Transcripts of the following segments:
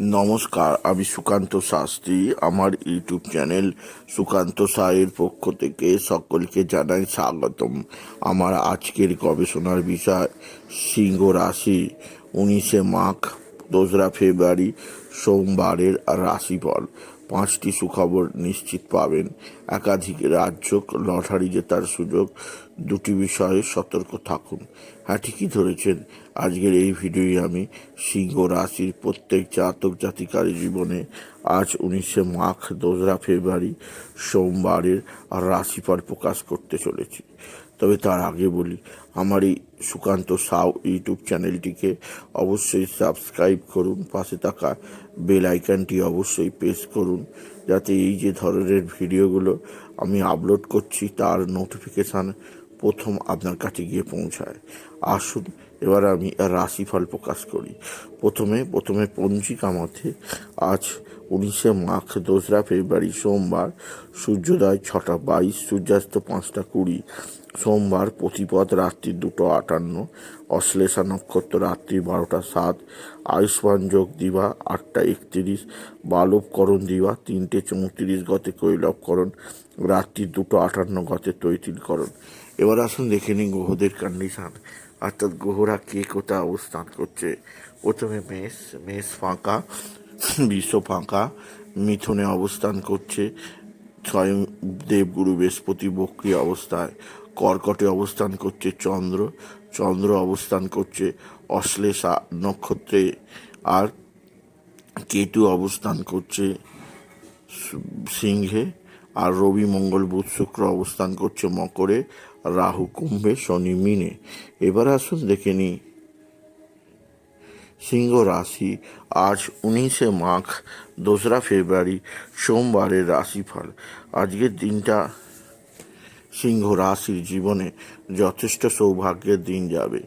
নমস্কার, আমি সুকান্ত শাস্ত্রী। আমার ইউটিউব চ্যানেল সুকান্ত সায়ের পক্ষ থেকে সকলকে জানাই স্বাগতম। আমার আজকের গবেষণার বিষয়, সিংহ রাশি, উনিশে মাঘ, দোসরা ফেব্রুয়ারি, সোমবারের রাশিফল। পাঁচটি সুখবর নিশ্চিত পাবেন। একাধিক রাজ্য লটারি জেতার সুযোগ। দুটি বিষয়ে সতর্ক থাকুন। হ্যাঁ ঠিকই ধরেছেন। আজকের এই ভিডিওয়ে আমি সিংহ রাশির প্রত্যেক জাতক জাতিকার জীবনে আজ উনিশে মাঘ, দোসরা ফেব্রুয়ারি সোমবারের রাশিফল প্রকাশ করতে চলেছি। তবে তার আগে বলি, আমার এই সুকান্ত সাউ ইউটিউব চ্যানেলটিকে অবশ্যই সাবস্ক্রাইব করুন, পাশে থাকা বেল আইকনটি অবশ্যই প্রেস করুন, যাতে এই যে ধরনের ভিডিওগুলো আমি আপলোড করছি, তার নোটিফিকেশান প্রথম আপনার কাছে গিয়ে পৌঁছায়। আসুন এবার আমি রাশিফল প্রকাশ করি। প্রথমে প্রথমে পঞ্জিকা মতে আজ উনিশে মাঘ, দোসরা ফেব্রুয়ারি, সোমবার, সূর্যোদয় ছটা বাইশ, সূর্যাস্ত পাঁচটা কুড়ি, সোমবার প্রতিপদ রাত্রি দুটো আটান্ন, অশ্লেষা নক্ষত্র রাত্রি বারোটা সাত, আয়ুষ্মান যোগ দিবা আটটা একত্রিশ, বালবকরণ দিবা তিনটে চৌত্রিশ গতে কৈলবকরণ, রাত্রি দুটো আটান্ন গতে তৈতিলকরণ। এবার আসুন দেখে নিন গ্রহদের কন্ডিশন অর্থাৎ গ্রহরা কে কোথায় অবস্থান করছে? প্রথমে মেষ মেষ ফাঁকা, বিশ্ব ফাঁকা, মিথুনে অবস্থান করছে স্বয়ং দেবগুরু বৃহস্পতি বক্রি অবস্থায়, কর্কটে অবস্থান করছে চন্দ্র চন্দ্র অবস্থান করছে অশ্লেষা নক্ষত্রে, আর কেতু অবস্থান করছে সিংহে আর রবি মঙ্গল বুধ শুক্র অবস্থান করছে মকরে, রাহু কুম্ভে, শনি মিনে। এবার আসুন দেখে নিই সিংহ রাশি, আজ উনিশে মাঘ, দোসরা ফেব্রুয়ারি, সোমবারের রাশিফল। আজকের দিনটা সিংহ রাশির জীবনে যথেষ্ট সৌভাগ্যের দিন যাবে।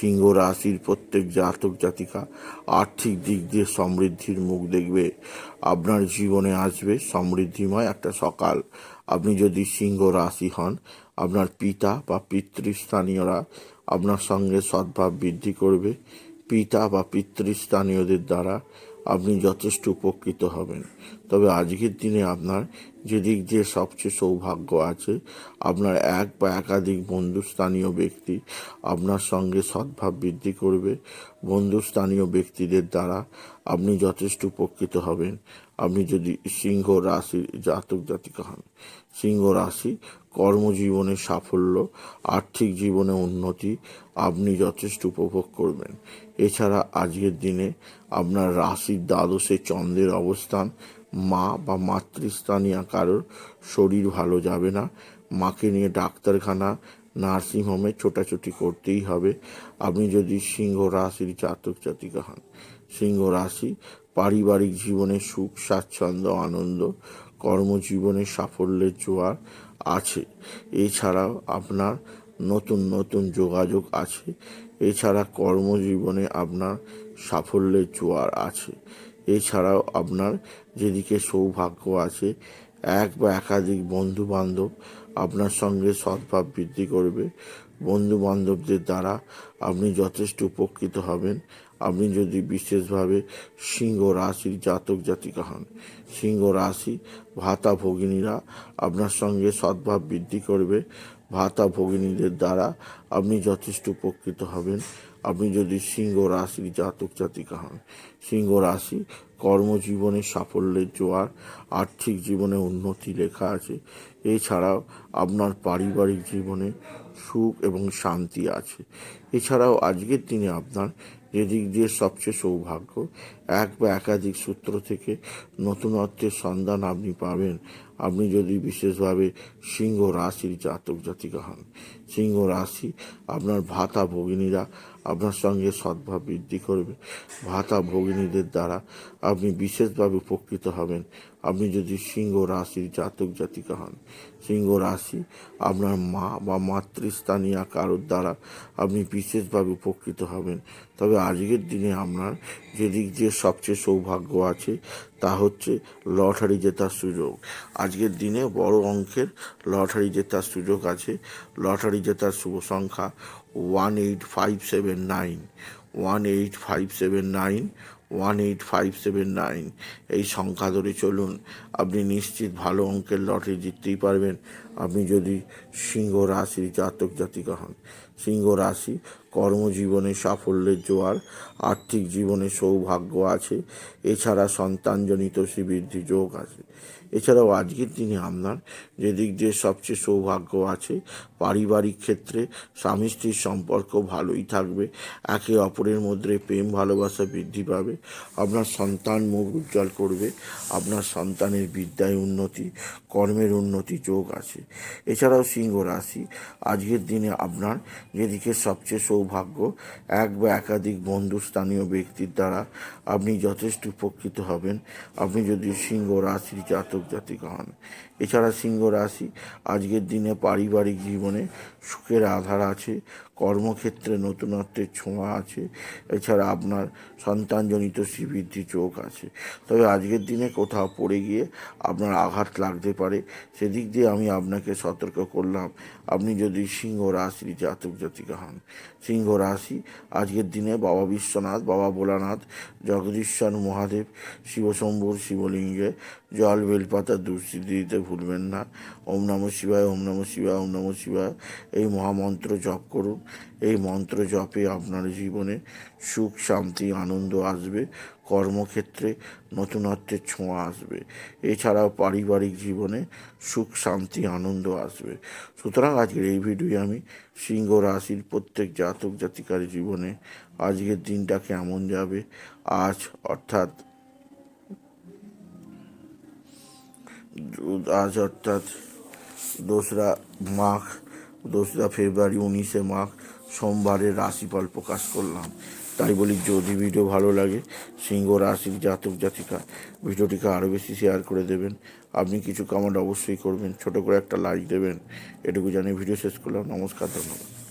সিংহ রাশির প্রত্যেক জাতক জাতিকা আর্থিক দিক দিয়ে সমৃদ্ধির মুখ দেখবে। আপনার জীবনে আসবে সমৃদ্ধিময় একটা সকাল। আপনি যদি সিংহ রাশি হন, আপনার পিতা বা পিতৃস্থানীয়রা আপনার সঙ্গে সদ্ভাব বৃদ্ধি করবে। পিতা বা পিতৃস্থানীয়দের দ্বারা আপনি যথেষ্ট উপকৃত হবেন। তবে আজকের দিনে আপনার যেদিক দিয়ে সবচেয়ে সৌভাগ্য আছে, আপনার এক বা একাধিক বন্ধুস্থানীয় ব্যক্তি আপনার সঙ্গে সদ্ভাব বৃদ্ধি করবে। বন্ধুস্থানীয় ব্যক্তিদের দ্বারা আপনি যথেষ্ট উপকৃত হবেন। আপনি যদি সিংহ রাশির জাতক জাতিকা হন, সিংহ রাশি কর্মজীবনে সাফল্য, আর্থিক জীবনে উন্নতি আপনি যথেষ্ট উপভোগ করবেন। এছাড়া আজকের দিনে আপনার রাশির দ্বাদশে চন্দ্রের অবস্থান, মা বা মাতৃস্থানীয় কারোর শরীর ভালো যাবে না, মাকে নিয়ে ডাক্তারখানা নার্সিংহোমে ছোটাছুটি করতেই হবে। আপনি যদি সিংহ রাশির জাতক জাতিকা হন, সিংহ রাশি পারিবারিক জীবনে সুখ, স্বাচ্ছন্দ্য, আনন্দ, কর্মজীবনে সাফল্যের জোয়ার আছে। এছাড়াও আপনার নতুন নতুন যোগাযোগ আছে। এছাড়া কর্মজীবনে আপনার সাফল্যের জোয়ার আছে। এছাড়াও আপনার যেদিকে সৌভাগ্য আছে, এক বা একাধিক বন্ধু বান্ধব আপনার সঙ্গে সদ্ভাব বৃদ্ধি করবে। বন্ধু বান্ধবদের দ্বারা আপনি যথেষ্ট উপকৃত হবেন। আপনি যদি বিশেষভাবে সিংহ রাশির জাতক জাতিকা হন, সিংহ রাশি ভাতা ভগিনীরা আপনার সঙ্গে সদ্ভাব বৃদ্ধি করবে। ভাতা ভগিনীদের দ্বারা আপনি যথেষ্ট উপকৃত হবেন। আপনি যদি সিংহ রাশির জাতক জাতিকা হন, সিংহ রাশি কর্মজীবনে সাফল্যের জোয়ার, আর্থিক জীবনে উন্নতি লেখা আছে এছাড়াও আপনার পারিবারিক জীবনে সুখ এবং শান্তি আছে। এছাড়াও আজকের দিনে আপনার যেদিক দিয়ে সবচেয়ে সৌভাগ্য, এক বা একাধিক সূত্র থেকে নতুনত্বের সন্ধান আপনি পাবেন। আপনি যদি বিশেষভাবে সিংহ রাশির জাতক জাতিকা হন, সিংহ রাশি আপনার ভাতা ভগিনীরা আপনার সঙ্গে সদ্ভাব বৃদ্ধি করবে। ভাতা ভগিনীদের দ্বারা আপনি বিশেষভাবে উপকৃত হবেন। আপনি যদি সিংহ রাশির জাতক জাতিকা হন, সিংহ রাশি আপনার মা বা মাতৃস্থানীয় কারোর দ্বারা আপনি বিশেষভাবে উপকৃত হবেন। তবে আজকের দিনে আপনার যেদিক দিয়ে সবচেয়ে সৌভাগ্য আছে, তা হচ্ছে লটারি জেতার সুযোগ। আজকের দিনে বড় অঙ্কের লটারি জেতার সুযোগ আছে। লটারি জেতার শুভ সংখ্যা one eight five seven nine, one eight five seven nine one eight five seven nine এই সংখ্যা ধরে চলুন। আপনি নিশ্চিত ভালো অঙ্কের লটারি জিততেই পারবেন। আপনি যদি সিংহ রাশির জাতক জাতিকা হন, সিংহ রাশি কর্মজীবনে সাফল্যের জোয়ার, আর্থিক জীবনে সৌভাগ্য আছে, এছাড়া সন্তানজনিত শ্রীবৃদ্ধি যোগ আছে। এছাড়াও আজকের দিনে আপনার যেদিক দিয়ে সবচেয়ে সৌভাগ্য আছে, পারিবারিক ক্ষেত্রে স্বামী স্ত্রীর সম্পর্ক ভালোই থাকবে, একে অপরের মধ্যে প্রেম, ভালোবাসা বৃদ্ধি পাবে, আপনার সন্তান মুখ উজ্জ্বল করবে, আপনার সন্তানের বিদ্যায় উন্নতি, কর্মের উন্নতি যোগ আছে। এছাড়াও সিংহ রাশি। আজকের দিনে আপনার যেদিকে সবচেয়ে সৌভাগ্য, এক বা একাধিক বন্ধু স্থানীয় ব্যক্তির দ্বারা আপনি যথেষ্ট উপকৃত হবেন। আপনি যদি সিংহ রাশির জাতক জাতিকা হন। এছাড়া সিংহ রাশি আজকের দিনে পারিবারিক জীবনে সুখের আধার আছে। কর্মক্ষেত্রে নতুনত্বের ছোঁয়া আছে। এছাড়া আপনার সন্তানজনিত শ্রীবৃদ্ধি চোখ আছে। তবে আজকের দিনে কোথাও পড়ে গিয়ে আপনার আঘাত লাগতে পারে। সেদিক দিয়ে আমি আপনাকে সতর্ক করলাম। আপনি যদি সিংহ রাশির জাতক জাতিকা হন। সিংহ রাশি, আজকের দিনে বাবা বিশ্বনাথ, বাবা ভোলানাথ, জগদীশ্বর মহাদেব, শিবশম্ভুর শিবলিঙ্গে, জল, বেলপাতা দুঃস্থিতি দিতে ভুলবেন না। ওম নম শিবায়, ওম নম শিবায়, ওম নম শিবায়। এই মহামন্ত্র জপ করুন। এই মন্ত্র জপে আপনার জীবনে সুখ, শান্তি, আনন্দ আসবে, কর্মক্ষেত্রে নতুনত্বের ছোঁয়া আসবে। এছাড়াও পারিবারিক জীবনে সুখ, শান্তি, আনন্দ আসবে। সুতরাং আজকের এই ভিডিও আমি সিংহ রাশির প্রত্যেক জাতক জাতিকার জীবনে আজকের দিনটা কেমন যাবে, আজ অর্থাৎ আজ অর্থাৎ দোসরা মাঘ দোসরা ফেব্রুয়ারি উনিশে মাঘ সোমবারের রাশিফল প্রকাশ করলাম। তাই বলি, যদি ভিডিও ভালো লাগে, সিংহ রাশির জাতক জাতিকা, ভিডিওটিকে আরও বেশি শেয়ার করে দেবেন। আপনি কিছু কমেন্ট অবশ্যই করবেন, ছোট করে একটা লাইক দেবেন। এটুকু জানিয়ে ভিডিও শেষ করলাম। নমস্কার, ধন্যবাদ।